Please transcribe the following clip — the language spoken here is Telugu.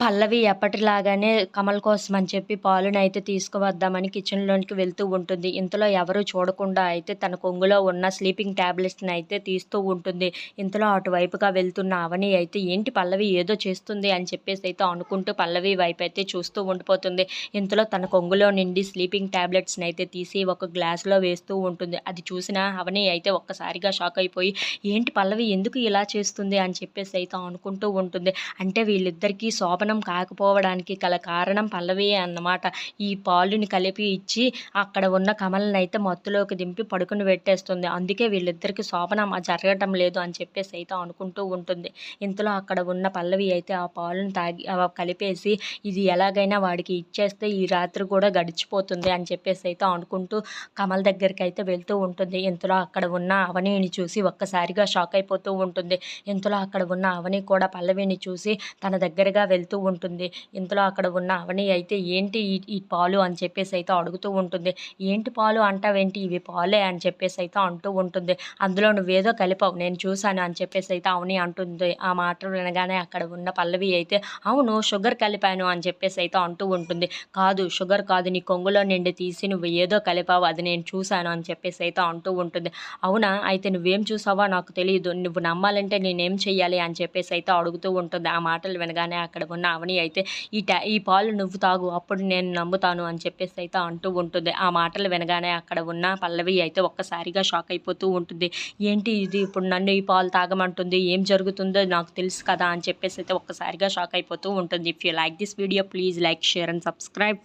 పల్లవి ఎప్పటిలాగానే కమల్ కోసం అని చెప్పి పాలుని అయితే తీసుకువద్దామని కిచెన్లోనికి వెళ్తూ ఉంటుంది. ఇంతలో ఎవరు చూడకుండా అయితే తన కొంగులో ఉన్న స్లీపింగ్ ట్యాబ్లెట్స్ని అయితే తీస్తూ ఉంటుంది. ఇంతలో అటువైపుగా వెళ్తున్న అవని అయితే ఏంటి పల్లవి ఏదో చేస్తుంది? అని చెప్పేసి అయితే అనుకుంటూ పల్లవి వైపు అయితే చూస్తూ ఉండిపోతుంది. ఇంతలో తన కొంగులో నుండి స్లీపింగ్ ట్యాబ్లెట్స్ని అయితే తీసి ఒక గ్లాస్లో వేస్తూ ఉంటుంది. అది చూసిన అవని అయితే ఒక్కసారిగా షాక్ అయిపోయి ఏంటి పల్లవి ఎందుకు ఇలా చేస్తుంది? అని చెప్పేసి అయితే అనుకుంటూ ఉంటుంది. అంటే వీళ్ళిద్దరికీ జ్ఞాపనం కాకపోవడానికి గల కారణం పల్లవియే అన్నమాట. ఈ పాలుని కలిపి ఇచ్చి అక్కడ ఉన్న కమలని అయితే మత్తులోకి దింపి పడుకుని పెట్టేస్తుంది. అందుకే వీళ్ళిద్దరికి శోభనం జరగటం లేదు అని చెప్పేసి అయితే అనుకుంటూ ఉంటుంది. ఇంతలో అక్కడ ఉన్న పల్లవి అయితే ఆ పాలను తాగి కలిపేసి ఇది ఎలాగైనా వాడికి ఇచ్చేస్తే ఈ రాత్రి కూడా గడిచిపోతుంది అని చెప్పేసి అయితే అనుకుంటూ కమల్ దగ్గరికి అయితే వెళ్తూ ఉంటుంది. ఇంతలో అక్కడ ఉన్న అవనిని చూసి ఒక్కసారిగా షాక్ అయిపోతూ ఉంటుంది. ఇంతలో అక్కడ ఉన్న అవని కూడా పల్లవిని చూసి తన దగ్గరగా వెళ్తూ ఉంటుంది. ఇంతలో అక్కడ ఉన్న అవని అయితే ఏంటి ఈ పాలు? అని చెప్పేసి అయితే అడుగుతూ ఉంటుంది. ఏంటి పాలు అంటావేంటి? ఇవి పాలే? అని చెప్పేసి అయితే అంటూ ఉంటుంది. అందులో నువ్వేదో కలిపావు నేను చూశాను అని చెప్పేసి అయితే అవని అంటుంది. ఆ మాటలు వినగానే అక్కడ ఉన్న పల్లవి అయితే అవును షుగర్ కలిపాను అని చెప్పేసి అయితే అంటూ ఉంటుంది. కాదు షుగర్ కాదు నీ కొంగులో నిండి తీసి నువ్వు ఏదో కలిపావు అది నేను చూశాను అని చెప్పేసి అయితే అంటూ ఉంటుంది. అవునా? అయితే నువ్వేం చూసావో నాకు తెలియదు నువ్వు నమ్మాలంటే నేనేం చెయ్యాలి? అని చెప్పేసి అయితే అడుగుతూ ఉంటుంది. ఆ మాటలు వినగానే అక్కడ ఉన్న అవని అయితే ఈ టా ఈ పాలు నువ్వు తాగు అప్పుడు నేను నమ్ముతాను అని చెప్పేసి అయితే అంటూ ఉంటుంది. ఆ మాటలు వినగానే అక్కడ ఉన్న పల్లవి అయితే ఒక్కసారిగా షాక్ అయిపోతూ ఉంటుంది. ఏంటి ఇది? ఇప్పుడు నన్ను ఈ పాలు తాగమంటుంది. ఏం జరుగుతుందో నాకు తెలుసు కదా అని చెప్పేసి అయితే ఒక్కసారిగా షాక్ అయిపోతూ ఉంటుంది. If you like this video please like share and subscribe